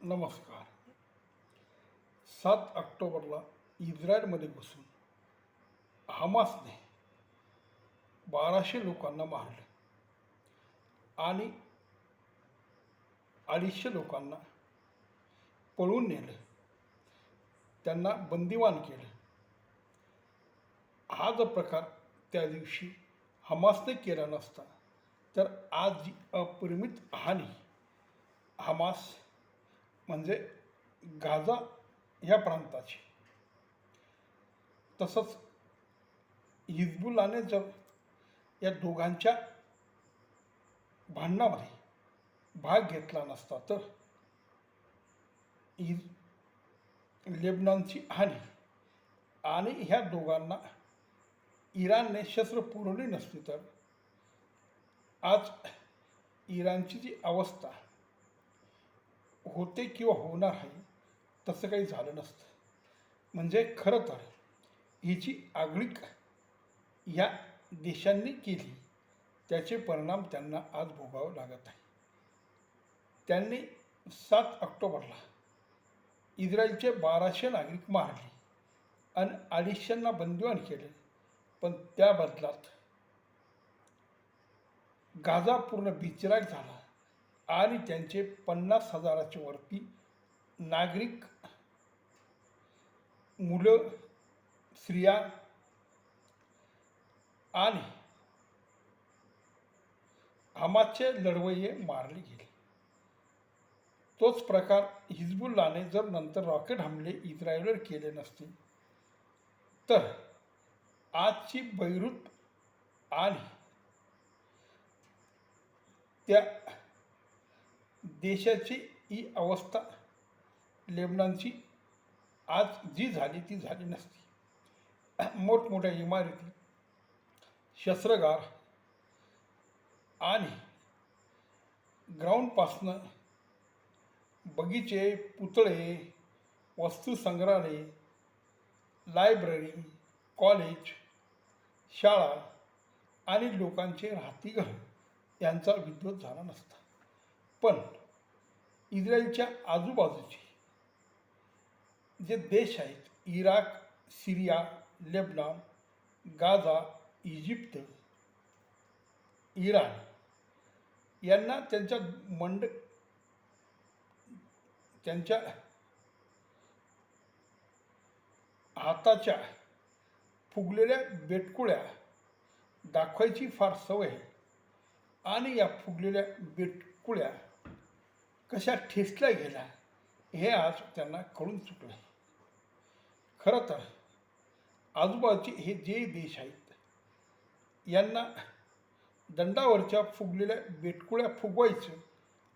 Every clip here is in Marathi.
नमस्कार. सात ऑक्टोबरला इस्रायलमध्ये बसून हमासने बाराशे लोकांना मारलं आणि अडीचशे लोकांना पळून नेलं. त्यांना बंदिवान केलं. हा जो प्रकार त्या दिवशी हमासने केला नसता तर आज जी अपरिमित हानी हमास म्हणजे गाजा ह्या प्रांताची. तसंच हिजबुल्लाने जर या दोघांच्या भांडणामध्ये भाग घेतला नसता तर इज लेबनॉनची हानी आणि ह्या दोघांना इराणने शस्त्र पुरवली नसती तर आज इराणची जी अवस्था होते किंवा होणार आहे तसं काही झालं नसतं. म्हणजे खरं तर ही जी आगळीक या देशांनी केली त्याचे परिणाम त्यांना आज भोगावं लागत आहे. त्यांनी सात ऑक्टोबरला इस्रायलचे बाराशे नागरिक मारले आणि अडीचशेंना बंदिवान केले. पण त्या बदलात गाजा पूर्ण बिचराग झाला. आणि त्यांचे पन्नास हजाराच्या वरती नागरिक मुलं स्त्रिया आणि हमासचे लढवये मारले गेले. तोच प्रकार हिजबुल्लाने जर नंतर रॉकेट हमले इस्रायलवर केले नसते तर आजची बैरूत आणि त्या देशाची ही अवस्था लेबनॉनची आज जी झाली ती झाली नसती. मोठमोठ्या इमारती शस्त्रगार आणि ग्राउंडपासनं बगीचे पुतळे वस्तुसंग्रहालय लायब्ररी कॉलेज शाळा आणि लोकांचे राहतीघर यांचा विद्रोध झाला नसता. पण इस्रायलच्या आजूबाजूचे जे देश आहेत Iraq Syria Lebanon Gaza Egypt Iran यांना त्यांच्या मंड त्यांच्या हाताच्या फुगलेल्या बेटकुळ्या दाखवायची फार सवय आहे. आणि या फुगलेल्या बेटकुळ्या कशा ठेचल्या गेल्या हे आज त्यांना कळून चुकलं. खरं तर आजूबाजूचे हे जे देश आहेत यांना दंडावरच्या फुगलेल्या बेटकुळ्या फुगवायचं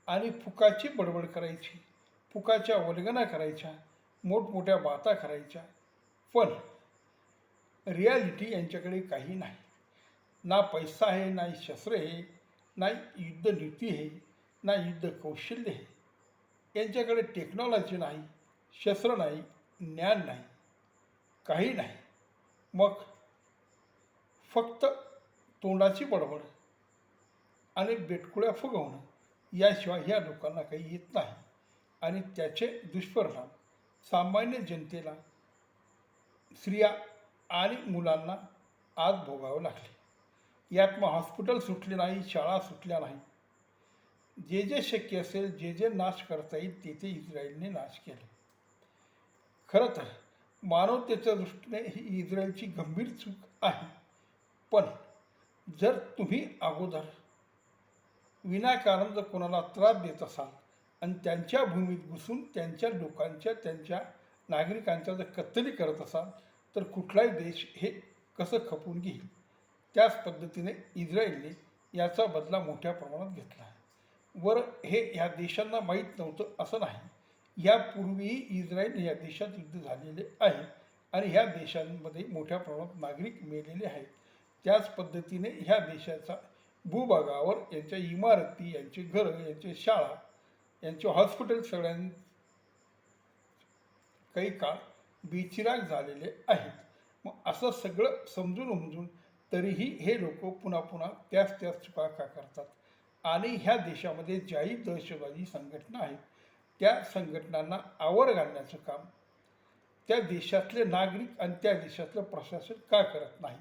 आणि फुकाची बडबड करायची फुकाच्या वल्गना करायच्या मोठमोठ्या बाता करायच्या पण रियालिटी यांच्याकडे काही नाही. ना पैसा आहे नाही शस्त्र आहे नाही युद्धनीती आहे ना युद्ध कौशल्य आहे. यांच्याकडे टेक्नॉलॉजी नाही शस्त्र नाही ज्ञान नाही काही नाही. मग फक्त तोंडाची बडबड आणि बेटकुळ्या फुगवणं याशिवाय ह्या लोकांना काही येत नाही. आणि त्याचे दुष्परिणाम सामान्य जनतेला स्त्रिया आणि मुलांना आज भोगावं लागले. यात मग हॉस्पिटल सुटले नाही शाळा सुटल्या नाही जे जे शक्य असेल जे जे नाश करता येईल ते ते इस्रायलने नाश केले. खरं तर मानवतेच्या दृष्टीने ही इस्रायलची गंभीर चूक आहे. पण जर तुम्ही अगोदर विनाकारण जर कोणाला त्रास देत असाल आणि त्यांच्या भूमीत घुसून त्यांच्या लोकांच्या त्यांच्या नागरिकांच्या जर कत्तली करत असाल तर कुठलाही देश हे कसं खपून घेईल? त्याच पद्धतीने इस्रायलने याचा बदला मोठ्या प्रमाणात घेतला वर हे ह्या देशांना माहीत नव्हतं असं नाही. यापूर्वीही इस्रायल या देशात युद्ध झालेले आहे आणि ह्या देशांमध्ये मोठ्या प्रमाणात नागरिक मेलेले आहेत. त्याच पद्धतीने ह्या देशाचा भूभागावर यांच्या इमारती यांचे घरं यांचे शाळा यांचे हॉस्पिटल सगळ्यां काही काळ बेचिराग झालेले आहेत. मग असं सगळं समजून उमजून तरीही हे लोक पुन्हा पुन्हा त्याच त्याच चुका का करतात? आणि ह्या देशामध्ये ज्याही दहशतवादी संघटना आहेत. त्या संघटनांना आवर घालण्याचं काम त्या देशातले नागरिक आणि त्या देशातलं प्रशासन का करत नाही?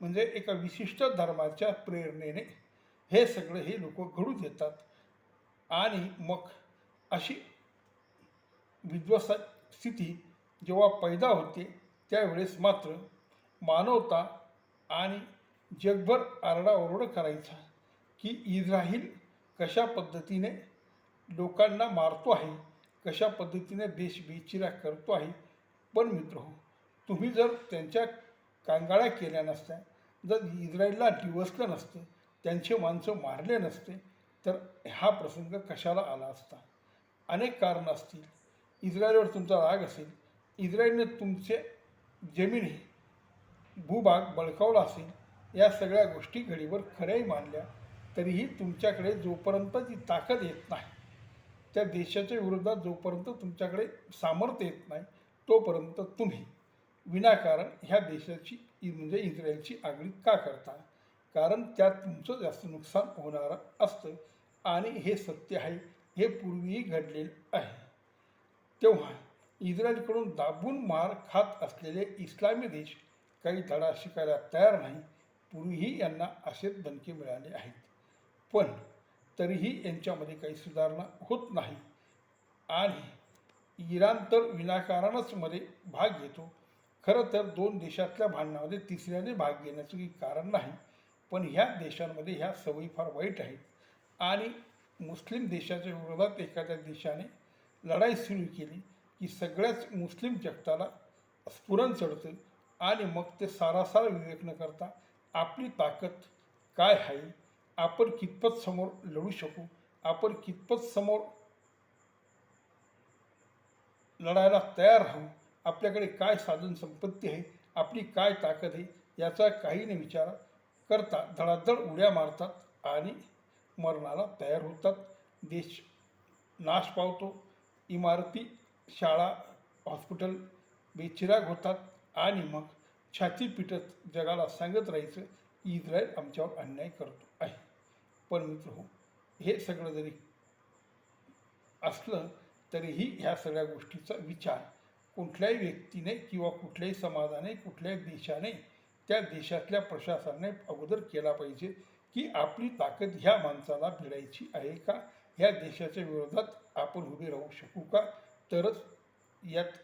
म्हणजे एका विशिष्ट धर्माच्या प्रेरणेने हे सगळं हे लोक घडू देतात. आणि मग अशी विध्वस स्थिती जेव्हा पैदा होते त्यावेळेस मात्र मानवता आणि जगभर आरडाओरड करायचा की इस्राईल कशा पद्धतीने लोकांना मारतो आहे कशा पद्धतीने देश बेचिरा करतो आहे. पण मित्र हो तुम्ही जर त्यांच्या कांगाळ्या केल्या नसत्या जर इस्रायलला डिवसलं नसतं त्यांचे माणसं मारले नसते तर हा प्रसंग कशाला आला असता? अनेक कारणं असतील. इस्रायलवर तुमचा राग असेल. इस्रायलने तुमचे जमिनी भूभाग बळकावला असेल. या सगळ्या गोष्टी घडीवर खऱ्याही मानल्या. तरीही तुमच्याकडे जोपर्यंत ती ताकद येत नाही त्या देशाच्या विरोधात जोपर्यंत तुमच्याकडे सामर्थ्य येत नाही तोपर्यंत तुम्ही विनाकारण ह्या देशाची म्हणजे इस्रायलची आगळी का करता? कारण त्यात तुमचं जास्त नुकसान होणारं असतं आणि हे सत्य आहे हे पूर्वीही घडलेलं आहे. तेव्हा इस्रायलकडून दाबून मार खात असलेले इस्लामी देश काही धडा शिकायला तयार नाही पूर्वीही यांना असेच दणके मिळाले आहेत. पण तरीही यांच्यामध्ये काही सुधारणा होत नाही. आणि इराण तर विनाकारणच मध्ये भाग घेतो. खरं तर दोन देशातल्या भांडणामध्ये तिसऱ्याने भाग घेण्याचं काही कारण नाही. पण ह्या देशांमध्ये ह्या सवयी फार वाईट आहेत. आणि मुस्लिम देशाच्या विरोधात एखाद्या देशाने लढाई सुरू केली की सगळ्याच मुस्लिम जगताला स्फुरण चढतं आणि मग ते सारासार विवेक न करता आपली ताकद काय आहे आपण कितपत समोर लढू शकू? आपण कितपत समोर लढायला तयार राहू? आपल्याकडे काय साधन संपत्ती आहे? आपली काय ताकद आहे? याचा काही न विचार करता धडाधड उड्या मारतात आणि मरणाला तयार होतात. देश नाश पावतो. इमारती शाळा हॉस्पिटल बेचिराग होतात आणि मग छाती पिटत जगाला सांगत राहायचं की इस्रायल आमच्यावर अन्याय करतो. पण मित्र हो हे सगळं जरी असलं तरीही ह्या सगळ्या गोष्टीचा विचार कुठल्याही व्यक्तीने किंवा कुठल्याही समाजाने कुठल्याही देशाने त्या देशातल्या प्रशासनाने अगोदर केला पाहिजे की आपली ताकद ह्या माणसाला भिडायची आहे का? ह्या देशाच्या विरोधात आपण उभे राहू शकू का? तरच यात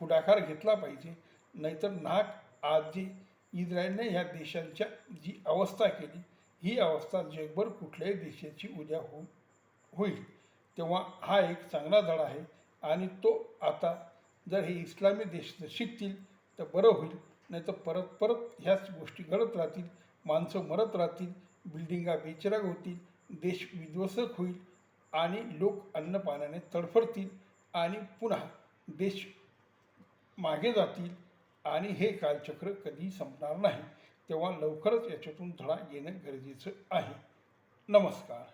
पुढाकार घेतला पाहिजे. नाहीतर नाक आज जी इस्रायलने ह्या देशांच्या जी अवस्था केली ही अवस्था जगभर कुठल्याही देशाची उद्या हो होईल. तेव्हा हा एक चांगला धडा आहे आणि तो आता जर हे इस्लामी देश शिकतील तर बरं होईल. नाही तर परत परत ह्याच गोष्टी घडत राहतील. माणसं मरत राहतील बिल्डिंगा बेचराग होतील देश विध्वसक होईल आणि लोक अन्नपाण्याने तडफडतील आणि पुन्हा देश मागे जातील आणि हे कालचक्र कधी संपणार नाही. तेव्हा लवकरच याच्यातून धडा येणं गरजेचं आहे. नमस्कार.